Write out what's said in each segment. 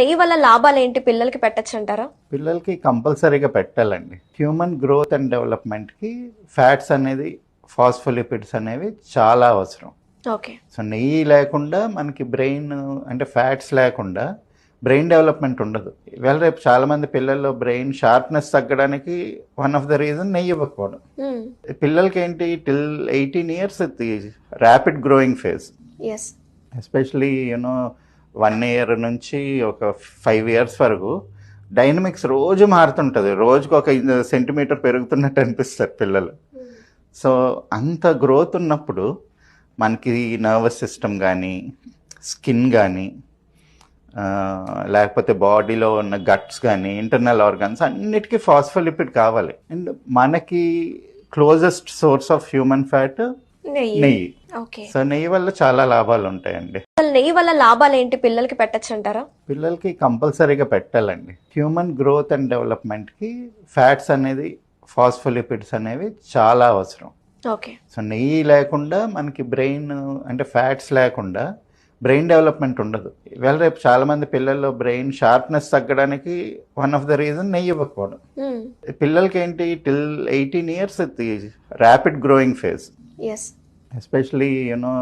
నెయ్యి వల్ల లాభాలు ఏంటి పిల్లలకి పెట్టచ్చు అంటారా? పిల్లలకి కంపల్సరీగా పెట్టాలండి. హ్యూమన్ గ్రోత్ అండ్ డెవలప్మెంట్కి ఫ్యాట్స్ అనేది ఫాస్ఫోలిపిడ్స్ అనేవి చాలా అవసరం. ఓకే. సో నెయ్యి లేకుండా మనకి బ్రెయిన్ అంటే ఫ్యాట్స్ లేకుండా బ్రెయిన్ డెవలప్మెంట్ ఉండదు. ఇవాళ రేపు చాలామంది పిల్లల్లో బ్రెయిన్ షార్ప్నెస్ తగ్గడానికి వన్ ఆఫ్ ద రీజన్ నెయ్యి ఇవ్వకపోవడం పిల్లలకి ఏంటి till eighteen years rapid growing phase. Yes. Especially you know one year నుంచి ఒక ఫైవ్ ఇయర్స్ వరకు డైనమిక్స్ రోజు మారుతుంటుంది. రోజుకు ఒక సెంటీమీటర్ పెరుగుతున్నట్టు అనిపిస్తారు పిల్లలు. సో అంత గ్రోత్ ఉన్నప్పుడు మనకి నర్వస్ సిస్టమ్ కానీ స్కిన్ కానీ లేకపోతే బాడీలో ఉన్న గట్స్ కానీ ఇంటర్నల్ ఆర్గన్స్ అన్నిటికీ ఫాస్ఫోలిపిడ్ కావాలి. అండ్ మనకి closest source of human fat నెయ్యి. ఓకే. సో నెయ్యి వల్ల చాలా లాభాలు ఉంటాయండి. అసలు నెయ్యి వల్ల లాభాలు ఏంటి? పిల్లలకి పెట్టచ్చు అంటారా? పిల్లలకి కంపల్సరీగా పెట్టాలండి. హ్యూమన్ గ్రోత్ అండ్ డెవలప్మెంట్కి ఫ్యాట్స్ అనేది ఫాస్ఫోలిపిడ్స్ అనేవి చాలా అవసరం. ఓకే. సో నెయ్యి లేకుండా మనకి బ్రెయిన్ అంటే ఫ్యాట్స్ లేకుండా బ్రెయిన్ డెవలప్మెంట్ ఉండదు. ఇవాళ రేపు చాలామంది పిల్లల్లో బ్రెయిన్ షార్ప్నెస్ తగ్గడానికి వన్ ఆఫ్ ద రీజన్ నెయ్యి ఇవ్వకపోవడం పిల్లలకి ఏంటి till eighteen years rapid growing phase. Especially you know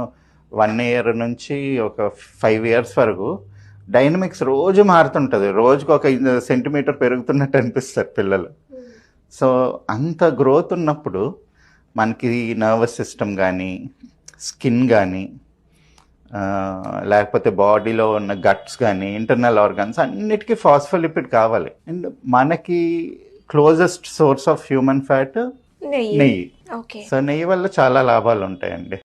one year నుంచి ఒక ఫైవ్ ఇయర్స్ వరకు డైనమిక్స్ రోజు మారుతుంటుంది. రోజుకు ఒక సెంటీమీటర్ పెరుగుతున్నట్టు అనిపిస్తారు పిల్లలు. సో అంత గ్రోత్ ఉన్నప్పుడు మనకి నర్వస్ సిస్టమ్ కానీ స్కిన్ కానీ లేకపోతే బాడీలో ఉన్న గట్స్ కానీ ఇంటర్నల్ ఆర్గన్స్ అన్నిటికీ ఫాస్ఫోలిపిడ్ కావాలి. అండ్ మనకి closest source of human fat నెయ్యి. సో నెయ్యి వల్ల చాలా లాభాలు ఉంటాయండి